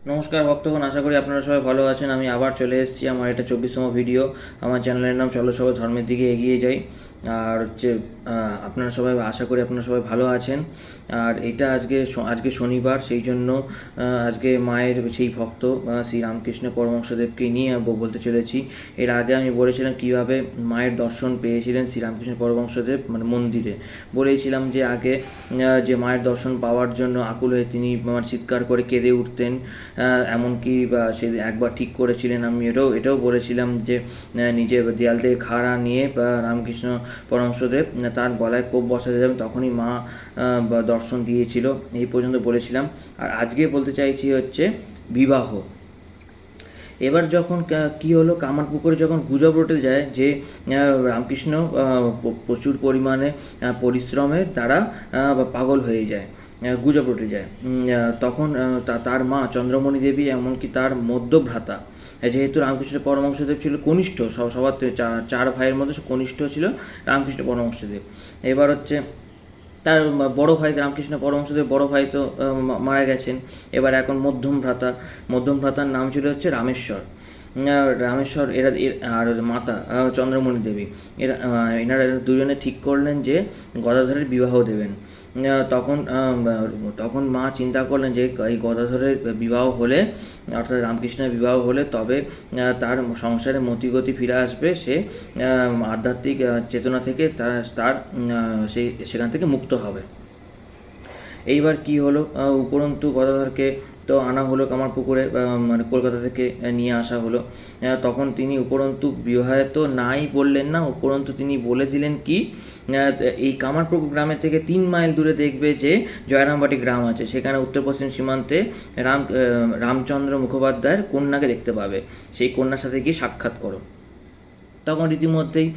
নমস্কার ভক্তগণ, আশা করি আপনারা সবাই ভালো আছেন। আমি আবার চলে এসেছি আমার এটা চব্বিশতম ভিডিও আমার চ্যানেলের নাম চলো সবাই ধর্মের দিকে এগিয়ে যাই। আর হচ্ছে আপনারা সবাই আশা করি আপনারা সবাই ভালো আছেন। আর এটা আজকে আজকে শনিবার, সেই জন্য আজকে মায়ের সেই ভক্ত শ্রী রামকৃষ্ণ পরমহংসদেবকে নিয়ে বলতে চলেছি। এর আগে আমি বলেছিলাম কীভাবে মায়ের দর্শন পেয়েছিলেন শ্রী রামকৃষ্ণ পরমহংসদেব মানে মন্দিরে। বলেছিলাম যে আগে যে মায়ের দর্শন পাওয়ার জন্য আকুল হয়ে তিনি আমার চিৎকার করে কেঁদে উঠতেন এমনকি, বা, সে একবার ঠিক করেছিলেন আমি এটাও এটাও বলেছিলাম যে নিজে দেয়াল থেকে খাড়া নিয়ে রামকৃষ্ণ পরমহংসদেব আহ, তার গলায় কোপ বসাতে যাবেন তখনই মা দর্শন দিয়েছিল। এই পর্যন্ত বলেছিলাম। আর আজকে বলতে চাইছি হচ্ছে বিবাহ। এবার যখন কি হলো? কামারপুকুরে যখন গুজব রটে যায় যে রামকৃষ্ণ প্রচুর পরিমাণে পরিশ্রমের দ্বারা পাগল হয়ে যায় গুজব রটে যায়। তখন তার মা চন্দ্রমণি দেবী এমনকি তার মধ্যভ্রাতা যেহেতু রামকৃষ্ণ পরমহংসদেব ছিল কনিষ্ঠ, সব- সবার চার ভাইয়ের মধ্যে কনিষ্ঠ ছিল রামকৃষ্ণ পরমহংসদেব। এবার হচ্ছে তার বড় ভাই রামকৃষ্ণ পরমহংসদেব, বড় ভাই তো মারা গেছেন। এবার এখন মধ্যম ভ্রাতা মধ্যম ভ্রাতার নাম ছিল হচ্ছে রামেশ্বর। রামেশ্বর, এরা আর মাতা চন্দ্রমণি দেবী। এরা এনারা দুজনে ঠিক করলেন যে গদাধরের বিবাহ দেবেন। তখন তখন মা চিন্তা করলেন যে এই গদাধরের বিবাহ হলে, অর্থাৎ রামকৃষ্ণের বিবাহ হলে তবে তার সংসারে মতিগতি ফিরে আসবে। সে আধ্যাত্মিক চেতনা থেকে তার তার সে, সেখান থেকে মুক্ত হবে। এইবার কি হলো? উপরন্তু গদাধরকে তো আনা হলো কামার পুকুরে মানে কলকাতা থেকে নিয়ে আসা হলো। তখন তিনি উপরন্তু বিবাহিত নাই বললেন না, উপরন্তু তিনি বলে দিলেন কি এই কামারপুকুর গ্রামের থেকে তিন মাইল দূরে দেখবে যে জয়রামবাটি গ্রাম আছে। সেখানে উত্তর পশ্চিম সীমান্তে রাম রামচন্দ্র মুখোপাধ্যায়ের কন্যাকে দেখতে পাবে। সেই কন্যার সাথে গিয়ে সাক্ষাৎ করো। তখন রীতিমধ্যেই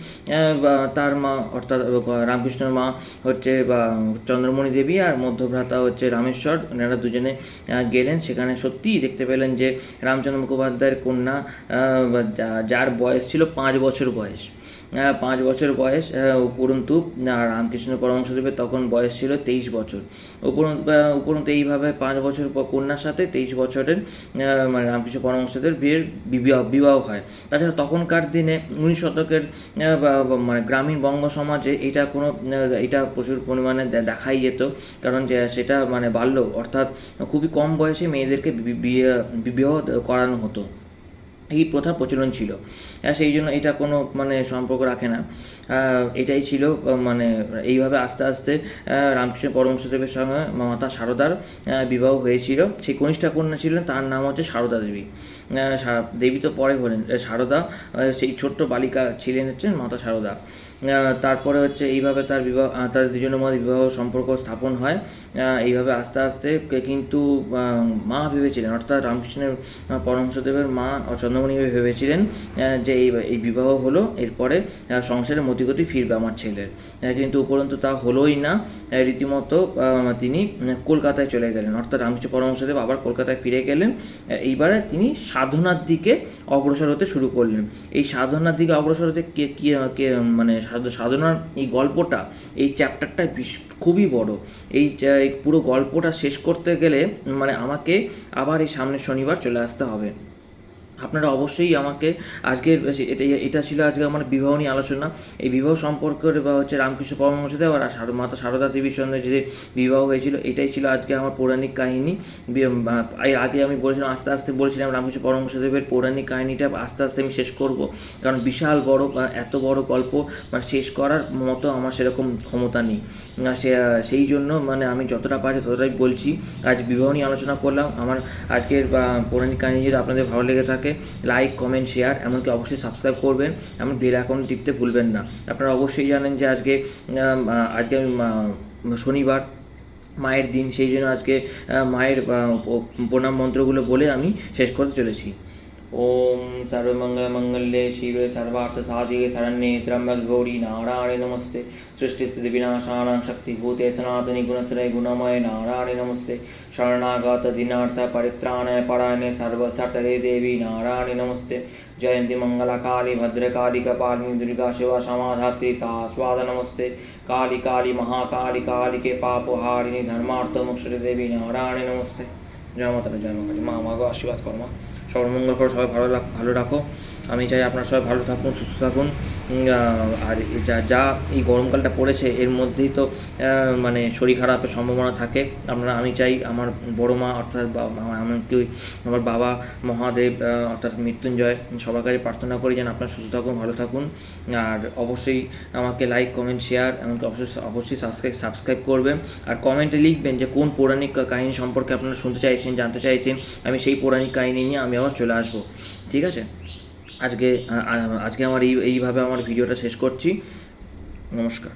তার মা, অর্থাৎ রামকৃষ্ণের মা হচ্ছে, বা চন্দ্রমণি দেবী আর মধ্যভ্রাতা হচ্ছে রামেশ্বর। এনারা দুজনে গেলেন। সেখানে সত্যিই দেখতে পেলেন যে রামচন্দ্র মুখোপাধ্যায়ের কন্যা যার বয়স ছিল পাঁচ বছর বয়স। পাঁচ বছর বয়স উপরন্তু রামকৃষ্ণ পরমহংসদেবের তখন বয়স ছিল তেইশ বছর। উপরন্তু উপরন্তু এইভাবে পাঁচ বছর কন্যার সাথে তেইশ বছরের মানে রামকৃষ্ণ পরমহংসদেবের বিয়ের বিবাহ হয়। তাছাড়া তখনকার দিনে উনিশ শতকের মানে গ্রামীণ বঙ্গ সমাজে এটা কোনো এটা প্রচুর পরিমাণে দেখাই যেত। কারণ যে, সেটা মানে বাল্য অর্থাৎ খুবই কম বয়সে মেয়েদেরকে বিয়ে, বিবাহ করানো হতো। এই প্রথা প্রচলন ছিল। আহ, সেই জন্য এটা কোনো মানে সম্পর্ক রাখে না। এটাই ছিল মানে এইভাবে আস্তে আস্তে রামকৃষ্ণ পরমহংসদেবের সঙ্গে মাতা সারদার বিবাহ হয়েছিল। সেই কনিষ্ঠা কন্যা ছিলেন তার নাম হচ্ছে সারদা দেবী। দেবী তো পরে হলেন সারদা সেই ছোট্ট বালিকা ছিলেন হচ্ছেন মাতা সারদা। তারপরে হচ্ছে এইভাবে তার বিবাহ তাদের দুজনের মধ্যে বিবাহ সম্পর্ক স্থাপন হয়। এইভাবে আস্তে আস্তে কিন্তু মা ভেবেছিলেন অর্থাৎ রামকৃষ্ণের আহ, পরমহংসদেবের মা ও চন্দ্রমণি ভেবেছিলেন যে এই এই বিবাহ হলো এরপরে আহ, সংসারে মতিগতি ফিরবে আমার ছেলের। কিন্তু উপরন্তু তা হলোই না। রীতিমতো তিনি কলকাতায় চলে গেলেন। অর্থাৎ রামকৃষ্ণ পরমহংসদেব আবার কলকাতায় ফিরে গেলেন। এইবারে তিনি সাধনার দিকে অগ্রসর হতে শুরু করলেন। এই সাধনার দিকে অগ্রসর হতে কে কি কে মানে সাধ- সাধনার এই গল্পটা এই চ্যাপ্টারটা খুবই বড়। এই পুরো গল্পটা শেষ করতে গেলে মানে আমাকে আবার এই সামনের শনিবার চলে আসতে হবে। আপনারা অবশ্যই আমাকে আজকের এটা এটা ছিল আজকে আমার বিবাহ নিয়ে আলোচনা। এই বিবাহ সম্পর্কের বা হচ্ছে রামকৃষ্ণ পরমহংসদেব আর মাতা সারদা দেবীর সঙ্গে যে বিবাহ হয়েছিল, এটাই ছিল আজকে আমার পৌরাণিক কাহিনী। আগে আমি বলেছিলাম, আস্তে আস্তে বলেছিলাম রামকৃষ্ণ পরমহংসদেবের পৌরাণিক কাহিনীটা আস্তে আস্তে আমি শেষ করব। কারণ বিশাল বড় এত বড় গল্প মানে শেষ করার মতো আমার সেরকম ক্ষমতা নেই। সে, সেই জন্য মানে আমি যতটা পারি ততটাই বলছি। আজ বিবাহ নিয়ে আলোচনা করলাম। আমার আজকের পৌরাণিক কাহিনী যদি আপনাদের ভালো লেগে থাকে লাইক কমেন্ট শেয়ার এমনকি অবশ্যই সাবস্ক্রাইব করবেন, এমন বেল অ্যাকাউন্ট টিপতে ভুলবেন না। আপনারা অবশ্যই জানেন যে আজকে আজকে আমি শনিবার, মায়ের দিন, সেই জন্য আজকে মায়ের প্রণাম মন্ত্রগুলো বলে আমি শেষ করতে চলেছি। ওম সর্বমঙ্গলমঙ্গলে শিবে সর্বার্থ সাধিকে শরণ্যে ত্র্যম্বক গৌরী নারায়ণে নমস্তে সৃষ্টিস্থিতি বিনাশানাং শক্তিভূতে সনাতনী গুণশ্রয় গুণময় নারায়ণে নমস্তে শরণাগত দীনার্থ পরিত্রাণায় পরায়ণে সর্বসর্তরে দেবী নারায়ণে নমস্তে জয়ন্তী মঙ্গলা কালী ভদ্রকালী কপালিনী দুর্গা শিবা সমাধাত্রী সাস্বাদ নমস্তে काली काली महाकाली काली के पापहारिणी धर्मार्थ मोक्ष देवी नारायण नमस्ते জয় মাতা দি, জয় মা কালী। মা আমাকেও আশীর্বাদ কর মা সবার মঙ্গল করো, সবাই ভালো রাখ ভালো রাখো। আমি চাই আপনারা সবাই ভালো থাকুন, সুস্থ থাকুন। আর যা যা এই গরমকালটা পড়েছে, এর মধ্যেই তো মানে শরীর খারাপের সম্ভাবনা থাকে। আমরা আমি চাই আমার বড় মা, অর্থাৎ এমনকি আমার বাবা মহাদেব অর্থাৎ মৃত্যুঞ্জয়, সবার কাছে প্রার্থনা করি যেন আপনারা সুস্থ থাকুন, ভালো থাকুন। আর অবশ্যই আমাকে লাইক কমেন্ট শেয়ার এমনকি অবশ্যই অবশ্যই সাবস্ক্রাইব সাবস্ক্রাইব করবেন। আর কমেন্টে লিখবেন যে কোন পৌরাণিক কাহিনী সম্পর্কে আপনারা শুনতে চাইছেন, জানতে চাইছেন। আমি সেই পৌরাণিক কাহিনী নিয়ে আমি আবার চলে আসব, ঠিক আছে? আজকে আজকে আমার এই, এইভাবে আমার ভিডিওটা শেষ করছি। নমস্কার।